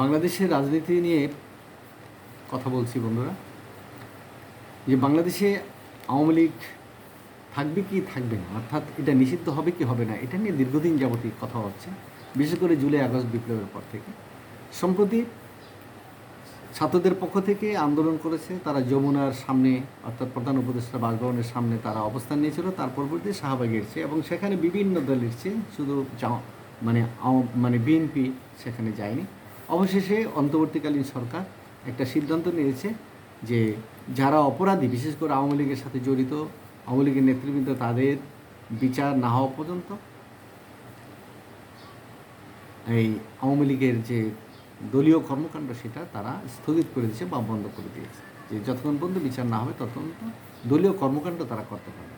বাংলাদেশের রাজনীতি নিয়ে কথা বলছি, বন্ধুরা। যে বাংলাদেশে আওয়ামী লীগ থাকবে কি থাকবে না, অর্থাৎ এটা নিষিদ্ধ হবে কি হবে না, এটা নিয়ে দীর্ঘদিন যাবতীয় কথা হচ্ছে, বিশেষ করে জুলাই আগস্ট বিপ্লবের পর থেকে। সম্প্রতি ছাত্রদের পক্ষ থেকে আন্দোলন করেছে, তারা যমুনার সামনে, অর্থাৎ প্রধান উপদেষ্টা বাসভবনের সামনে তারা অবস্থান নিয়েছিল, তার পরবর্তী শাহবাগে এসছে এবং সেখানে বিভিন্ন দল এসছে শুধু মানে মানে বিএনপি সেখানে যায়নি। অবশেষে অন্তর্বর্তীকালীন সরকার একটা সিদ্ধান্ত নিয়েছে যে যারা অপরাধী, বিশেষ করে আওয়ামী লীগের সাথে জড়িত, আওয়ামী লীগের নেতৃবৃন্দ, তাদের বিচার না হওয়া পর্যন্ত এই আওয়ামী লীগের যে দলীয় কর্মকাণ্ড, সেটা তারা স্থগিত করে দিয়েছে বা বন্ধ করে দিয়েছে যে যতক্ষণ পর্যন্ত বিচার না হবে, ততক্ষণ দলীয় কর্মকাণ্ড তারা করতে পারবে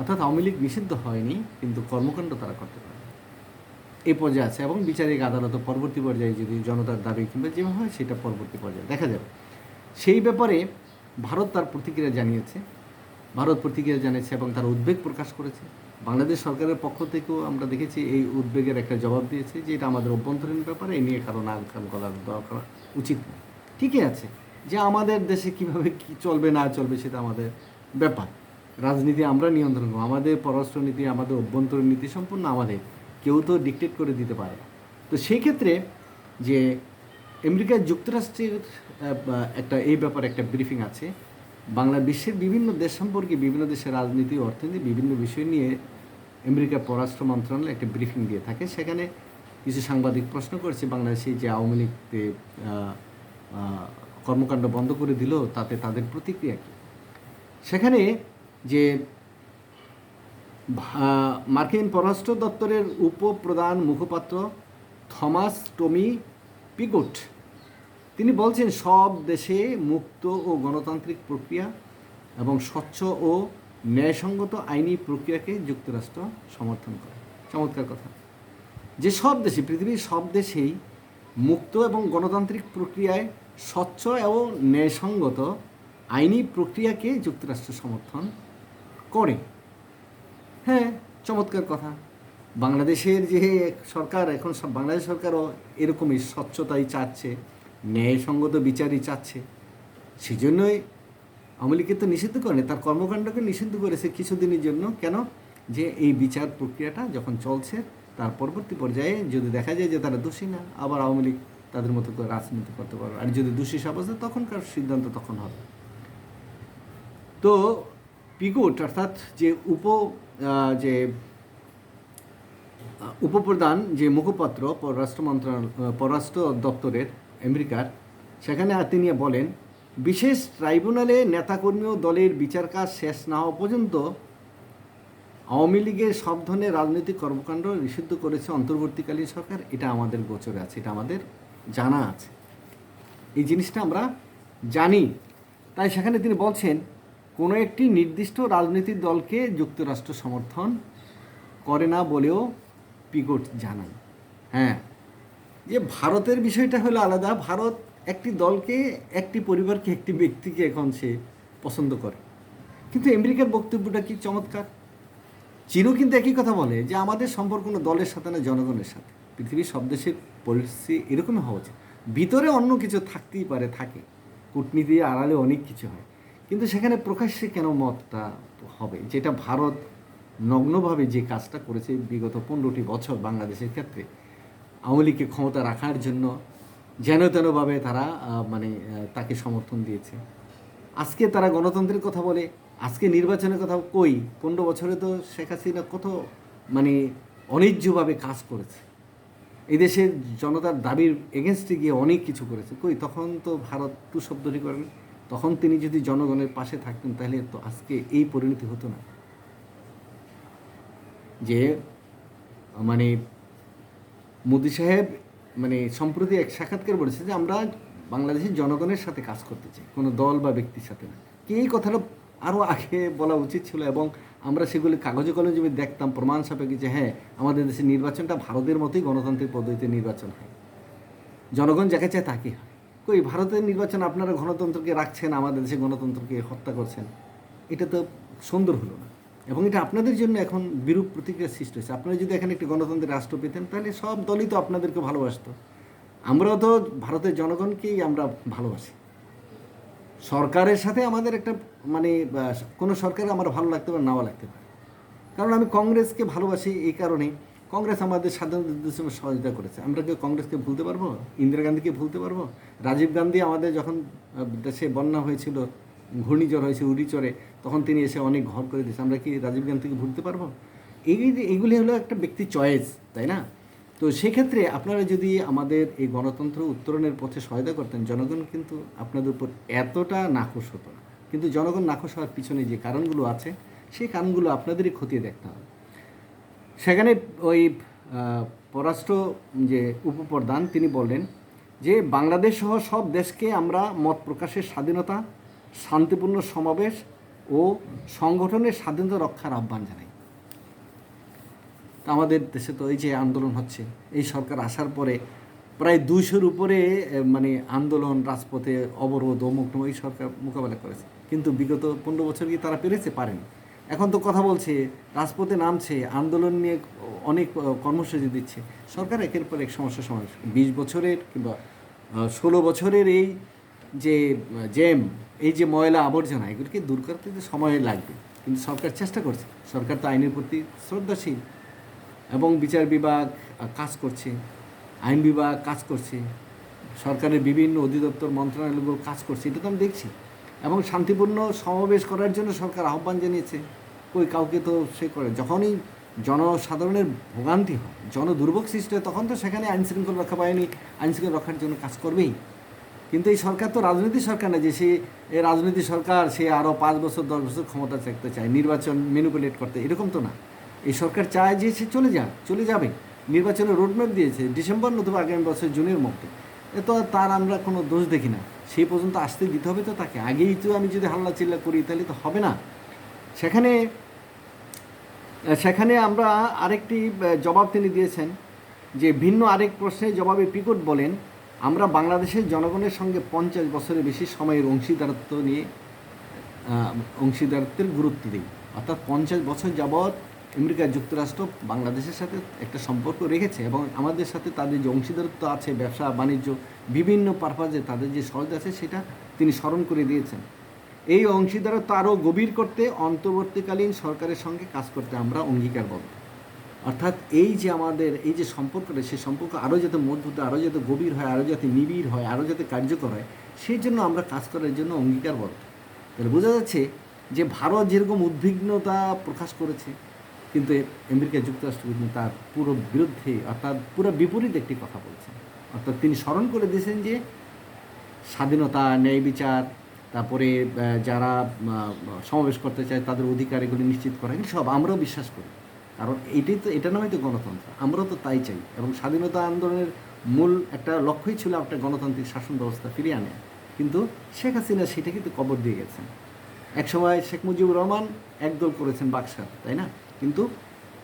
অর্থাৎ আওয়ামী লীগ নিষিদ্ধ হয়নি, কিন্তু কর্মকাণ্ড তারা করতে পারবে। এই পর্যায়ে আছে এবং বিচারিক আদালত পরবর্তী পর্যায়ে যদি জনতার দাবি কিংবা যেভাবে হয় সেটা পরবর্তী পর্যায়ে দেখা যাবে। সেই ব্যাপারে ভারত তার প্রতিক্রিয়া জানিয়েছে। ভারত প্রতিক্রিয়া জানিয়েছে এবং তার উদ্বেগ প্রকাশ করেছে। বাংলাদেশ সরকারের পক্ষ থেকেও আমরা দেখেছি এই উদ্বেগের একটা জবাব দিয়েছে যে এটা আমাদের অভ্যন্তরীণ ব্যাপার এই নিয়ে কারণ আলোচনা করার দরকার উচিত না ঠিকই আছে যে আমাদের দেশে কীভাবে কি চলবে না চলবে সেটা আমাদের ব্যাপার। রাজনীতি আমরা নিয়ন্ত্রণ করব, আমাদের পররাষ্ট্রনীতি, আমাদের অভ্যন্তরীণ নীতি সম্পূর্ণ আমাদের। কেউ তো ডিকটেট করে দিতে পারে। তো সেই ক্ষেত্রে যে আমেরিকা যুক্তরাষ্ট্রের একটা এই ব্যাপারে একটা ব্রিফিং আছে। বাংলা বিশ্বের বিভিন্ন দেশ সম্পর্কে বিভিন্ন দেশের রাজনীতি অর্থনীতি বিভিন্ন বিষয় নিয়ে আমেরিকার পররাষ্ট্র মন্ত্রণালয় একটা ব্রিফিং দিয়ে থাকে। সেখানে কিছু সাংবাদিক প্রশ্ন করেছে বাংলাদেশে যে আওয়ামী লীগ যে, আহ, আহ, কর্মকাণ্ড বন্ধ করে দিল তাতে তাদের প্রতিক্রিয়া কী? সেখানে যে মার্কিন পররাষ্ট্র দপ্তরের উপপ্রধান মুখপাত্র থমাস টমি পিগুট তিনি বলছেন, সব দেশে মুক্ত ও গণতান্ত্রিক প্রক্রিয়া এবং স্বচ্ছ ও ন্যায়সঙ্গত আইনি প্রক্রিয়াকে যুক্তরাষ্ট্র সমর্থন করে। চমৎকার কথা। যে সব দেশে, পৃথিবীর সব দেশেই মুক্ত এবং গণতান্ত্রিক প্রক্রিয়ায় স্বচ্ছ এবং ন্যায়সঙ্গত আইনি প্রক্রিয়াকে যুক্তরাষ্ট্র সমর্থন করে। হ্যাঁ চমৎকার কথা। বাংলাদেশের যে সরকার, এখন সব বাংলাদেশ সরকারও এরকমই স্বচ্ছতাই চাচ্ছে, ন্যায়সঙ্গত বিচারই চাচ্ছে। সেই জন্যই আওয়ামী তো নিষিদ্ধ করেনি তার কর্মকাণ্ডকে নিষিদ্ধ করেছে কিছুদিনের জন্য। কেন? যে এই বিচার প্রক্রিয়াটা যখন চলছে, তার পরবর্তী পর্যায়ে যদি দেখা যায় যে তারা দোষী না, আবার আওয়ামী লীগ তাদের মতো করে রাজনীতি করতে পারবে। আর যদি দোষী সাব্যস্ত, তখনকার সিদ্ধান্ত তখন হবে। তো পিগুট অর্থাৎ যে উপ যে উপপ্রধান যে মুখপাত্র পররাষ্ট্র মন্ত্রণালয় পররাষ্ট্র দপ্তরের আমেরিকার, সেখানে তিনি বলেন, বিশেষ ট্রাইব্যুনালে নেতাকর্মী ও দলের বিচার কাজ শেষ না হওয়া পর্যন্ত আওয়ামী লীগের সব ধরনের রাজনৈতিক কর্মকাণ্ড নিষিদ্ধ করেছে অন্তর্বর্তীকালীন সরকার। এটা আমাদের গোচরে আছে, এটা আমাদের জানা আছে। এই জিনিসটা আমরা জানি। তাই সেখানে তিনি বলছেন কোনো একটি নির্দিষ্ট রাজনৈতিক দলকে যুক্তরাষ্ট্র সমর্থন করে না বলেও পিগট জানান। হ্যাঁ যে ভারতের বিষয়টা হলো আলাদা। ভারত একটি দলকে, একটি পরিবারকে, একটি ব্যক্তিকে এখন সে পছন্দ করে। কিন্তু আমেরিকার বক্তব্যটা কি চমৎকার? চীনও কিন্তু একই কথা বলে যে আমাদের সম্পর্ক কোনো দলের সাথে না জনগণের সাথে। পৃথিবীর সব দেশের পরিস্থিতি এরকমই হওয়া উচিত। ভিতরে অন্য কিছু থাকতেই পারে, থাকে। কূটনীতি আড়ালে অনেক কিছু হয়। কিন্তু সেখানে প্রকাশ্যে কেন মতটা হবে? যেটা ভারত নগ্নভাবে যে কাজটা করেছে বিগত পনেরোটি বছর বাংলাদেশের ক্ষেত্রে, আওয়ামী লীগকে ক্ষমতা রাখার জন্য যেন তেনভাবে তারা মানে তাকে সমর্থন দিয়েছে। আজকে তারা গণতন্ত্রের কথা বলে, আজকে নির্বাচনের কথা কই? পনেরো বছরে তো শেখ হাসিনা কত মানে অনিজ্যভাবে কাজ করেছে। এই দেশের জনতার দাবির এগেনস্টে গিয়ে অনেক কিছু করেছে। কই? তখন তো ভারত টু শব্দটি করেন তখন তিনি যদি জনগণের পাশে থাকতেন, তাহলে তো আজকে এই পরিণতি হতো না। যে মানে মোদি সাহেব মানে সম্প্রতি এক সাক্ষাৎকার বলেছে যে, আমরা বাংলাদেশের জনগণের সাথে কাজ করতে চাই, কোনো দল বা ব্যক্তির সাথে না। কি এই কথাটা আরও আগে বলা উচিত ছিল এবং আমরা সেগুলি কাগজে কলমে দেখতাম, প্রমাণ সাপেক্ষে যে হ্যাঁ আমাদের দেশের নির্বাচনটা ভারতের মতোই গণতান্ত্রিক পদ্ধতিতে নির্বাচন হয়। জনগণ যাকে চায় তাকে হয়। কই ভারতের নির্বাচন আপনারা গণতন্ত্রকে রাখছেন, আমাদের দেশে গণতন্ত্রকে হত্যা করছেন, এটা তো সুন্দর হলো না। এবং এটা আপনাদের জন্য এখন বিরূপ প্রতিক্রিয়া সৃষ্টি হয়েছে। আপনারা যদি এখানে একটি গণতন্ত্রের রাষ্ট্র পেতেন, তাহলে সব দলই তো আপনাদেরকে ভালোবাসতো। আমরাও তো ভারতের জনগণকেই আমরা ভালোবাসি। সরকারের সাথে আমাদের একটা মানে কোনো সরকার আমার ভালো লাগতে পারে নাও লাগতে পারে। কারণ আমি কংগ্রেসকে ভালোবাসি এই কারণে কংগ্রেস আমাদের স্বাধীনতা যুদ্ধের সহযোগিতা করেছে। আমরা কি কংগ্রেসকে ভুলতে পারব? ইন্দিরা গান্ধীকে ভুলতে পারব? রাজীব গান্ধী আমাদের যখন দেশে বন্যা হয়েছিল, ঘূর্ণিঝড় হয়েছে উড়িচরে তখন তিনি এসে অনেক ঘর করে দিয়েছে। আমরা কি রাজীব গান্ধীকে ভুলতে পারব? এই এইগুলি হলো একটা ব্যক্তি চয়েস, তাই না? তো সেক্ষেত্রে আপনারা যদি আমাদের এই গণতন্ত্র উত্তরণের পথে সহায়তা করতেন, জনগণ কিন্তু আপনাদের উপর এতটা নাখোশ হতো না। কিন্তু জনগণ নাখোশ হওয়ার পিছনে যে কারণগুলো আছে, সেই কারণগুলো আপনাদেরই খতিয়ে দেখতে হবে। সেখানে ওই পররাষ্ট্র যে উপপ্রধান তিনি বললেন যে বাংলাদেশ সহ সব দেশকে আমরা মত প্রকাশের স্বাধীনতা, শান্তিপূর্ণ সমাবেশ ও সংগঠনের স্বাধীনতা রক্ষার আহ্বান জানাই। আমাদের দেশে তো এই যে আন্দোলন হচ্ছে, এই সরকার আসার পরে প্রায় দুইশোর উপরে মানে আন্দোলন, রাজপথে অবরোধ অমুক এই সরকার মোকাবেলা করেছে। কিন্তু বিগত পনেরো বছর কি তারা পেরেছে? পারেনি। এখন তো কথা বলছে, রাজপথে নামছে, আন্দোলন নিয়ে অনেক কর্মসূচি দিচ্ছে। সরকার একের পর এক সমস্যার সমাধান বিশ বছরের কিংবা ষোলো বছরের এই যে, জ্যাম, এই যে ময়লা আবর্জনা, এগুলোকে দূর করতে তো সময় লাগবে। কিন্তু সরকার চেষ্টা করছে। সরকার তো আইনের প্রতি শ্রদ্ধাশীল এবং বিচার বিভাগ কাজ করছে। আইন বিভাগ কাজ করছে। সরকারের বিভিন্ন অধিদপ্তর, মন্ত্রণালয়গুলো কাজ করছে। এটা তো আমি দেখছি। এবং শান্তিপূর্ণ সমাবেশ করার জন্য সরকার আহ্বান জানিয়েছে। কই কাউকে তো সে করে। যখনই জনসাধারণের ভোগান্তি হয়, জনদুর্ভোগ সৃষ্টি হয়, তখন তো সেখানে আইন শৃঙ্খলা রক্ষা বাহিনী আইন শৃঙ্খলা রক্ষার জন্য কাজ করবেই। কিন্তু এই সরকার তো রাজনীতি সরকার না যে সে রাজনীতি সরকার, সে আরও পাঁচ বছর, দশ বছর ক্ষমতা থাকতে চায়, নির্বাচন ম্যানিপুলেট করতে। এরকম তো না। এই সরকার চায় যে সে চলে যাক, চলে যাবে। নির্বাচনের রোডম্যাপ দিয়েছে ডিসেম্বর নতুবা আগামী বছর জুনের মধ্যে। এ তো তার আমরা কোনো দোষ দেখি না। সেই পর্যন্ত আসতে দিতে হবে তো তাকে। আগেই তো আমি যদি হাল্লা চিল্লা করি তাহলে তো হবে না। সেখানে সেখানে আমরা আরেকটি জবাব তিনি দিয়েছেন যে ভিন্ন আরেক প্রশ্নের জবাবে পিকট বলেন, আমরা বাংলাদেশের জনগণের সঙ্গে পঞ্চাশ বছরের বেশি সময়ের অংশীদারত্ব নিয়ে অংশীদারত্বের গুরুত্ব দিই। অর্থাৎ পঞ্চাশ বছর যাবৎ আমেরিকা যুক্তরাষ্ট্র বাংলাদেশের সাথে একটা সম্পর্ক রেখেছে এবং আমাদের সাথে তাদের যে অংশীদারত্ব আছে, ব্যবসা, বাণিজ্য, বিভিন্ন পারপাজে তাদের যে সহজ আছে, সেটা তিনি স্মরণ করে দিয়েছেন। এই অংশীদারত্ব আরও গভীর করতে অন্তর্বর্তীকালীন সরকারের সঙ্গে কাজ করতে আমরা অঙ্গীকারবদ্ধ। অর্থাৎ এই যে আমাদের, এই যে সম্পর্কটা, সেই সম্পর্ক আরও যাতে মজবুত, আরও যাতে গভীর হয়, আরও যাতে নিবিড় হয়, আরও যাতে কার্যকর হয়, সেই জন্য আমরা কাজ করার জন্য অঙ্গীকারবদ্ধ। তাহলে বোঝা যাচ্ছে যে ভারত যেরকম উদ্বিগ্নতা প্রকাশ করেছে, কিন্তু আমেরিকা যুক্তরাষ্ট্র কিন্তু তার পুরো বিরুদ্ধে, অর্থাৎ পুরো বিপরীত একটি কথা বলছেন। অর্থাৎ তিনি স্মরণ করে দিয়েছেন যে স্বাধীনতা, ন্যায় বিচার তারপরে যারা সমাবেশ করতে চায়, তাদের অধিকার এগুলি নিশ্চিত করা, এগুলি সব আমরাও বিশ্বাস করি। কারণ এটাই তো, এটা নামই তো গণতন্ত্র, আমরাও তো তাই চাই। এবং স্বাধীনতা আন্দোলনের মূল একটা লক্ষ্যই ছিল একটা গণতান্ত্রিক শাসন ব্যবস্থা ফিরিয়ে আনে। কিন্তু শেখ হাসিনা সেটা কিন্তু কবর দিয়ে গেছেন। এক সময় শেখ মুজিবুর রহমান একদল করেছেন বাকশাল, তাই না? কিন্তু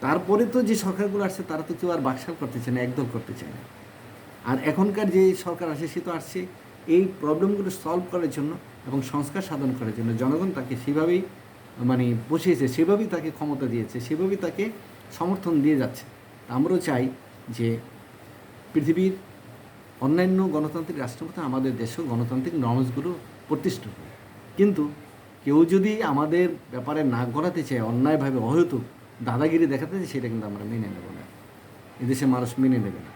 তারপরে তো যে সরকারগুলো আসছে, তারা তো কেউ আর বাকশাল করতে চায় না, একদল করতে চায় না। আর এখনকার যে সরকার আসে, সে তো আসছে এই প্রবলেমগুলো সলভ করার জন্য এবং সংস্কার সাধন করার জন্য জনগণ তাকে সেভাবেই মানে বসিয়েছে, সেভাবেই তাকে ক্ষমতা দিয়েছে, সেভাবেই তাকে সমর্থন দিয়ে যাচ্ছে। আমরাও চাই যে পৃথিবীর অন্যান্য গণতান্ত্রিক রাষ্ট্রপতি আমাদের দেশেও গণতান্ত্রিক নর্মসগুলো প্রতিষ্ঠিত কিন্তু কেউ যদি আমাদের ব্যাপারে নাক গলাতে চায়, অন্যায়ভাবে অহেতুক দাদাগিরি দেখাতে চায়, সেটা কিন্তু আমরা মেনে নেব না। এদেশের মানুষ মেনে নেবে না।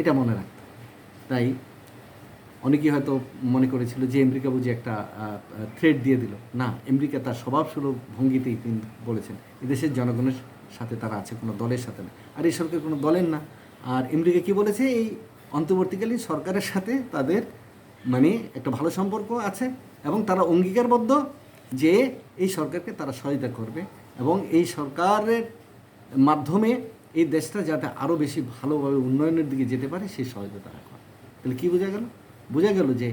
এটা মনে রাখতে তাই অনেকেই হয়তো মনে করেছিল যে আমেরিকা বুঝি একটা থ্রেড দিয়ে দিল। না, আমেরিকা তার স্বভাবসুলভ ভঙ্গিতেই তিনি বলেছেন, এদেশের জনগণের সাথে তারা আছে, কোনো দলের সাথে না। আর এই সরকার কোনো দলের না। আর আমেরিকা কি বলেছে? এই অন্তর্বর্তীকালীন সরকারের সাথে তাদের মানে একটা ভালো সম্পর্ক আছে এবং তারা অঙ্গীকারবদ্ধ যে এই সরকারকে তারা সহায়তা করবে এবং এই সরকারের মাধ্যমে এই দেশটা যাতে আরও বেশি ভালোভাবে উন্নয়নের দিকে যেতে পারে, সেই সহায়তা তারা করে তাহলে কী বোঝা গেল? বোঝা গেল যে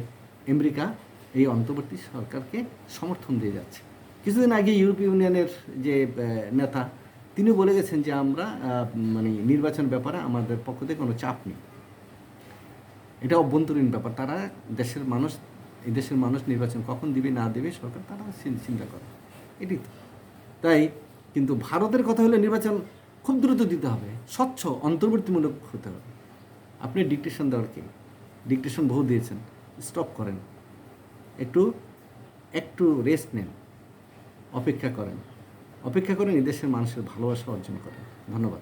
আমেরিকা এই অন্তর্বর্তী সরকারকে সমর্থন দিয়ে যাচ্ছে। কিছুদিন আগে ইউরোপীয় ইউনিয়নের যে নেতা, তিনি বলে গেছেন যে আমরা মানে নির্বাচন ব্যাপারে আমাদের পক্ষ থেকে কোনো চাপ নেই। এটা অভ্যন্তরীণ ব্যাপার। তারা দেশের মানুষ, এই দেশের মানুষ নির্বাচন কখন দিবে, না দেবে, সরকার তারা চিন্তা করে। এটি তো। তাই কিন্তু ভারতের কথা হলে নির্বাচন খুব দ্রুত দিতে হবে। স্বচ্ছ, অন্তর্বর্তীমূলক হতে হবে। আপনি ডিকটেশন দেওয়ার কি? ডিকটেশন বহু দিয়েছেন স্টপ করেন। একটু একটু রেস্ট নেন, অপেক্ষা করেন। অপেক্ষা করেন এদেশের মানুষের ভালোবাসা অর্জন করেন। ধন্যবাদ।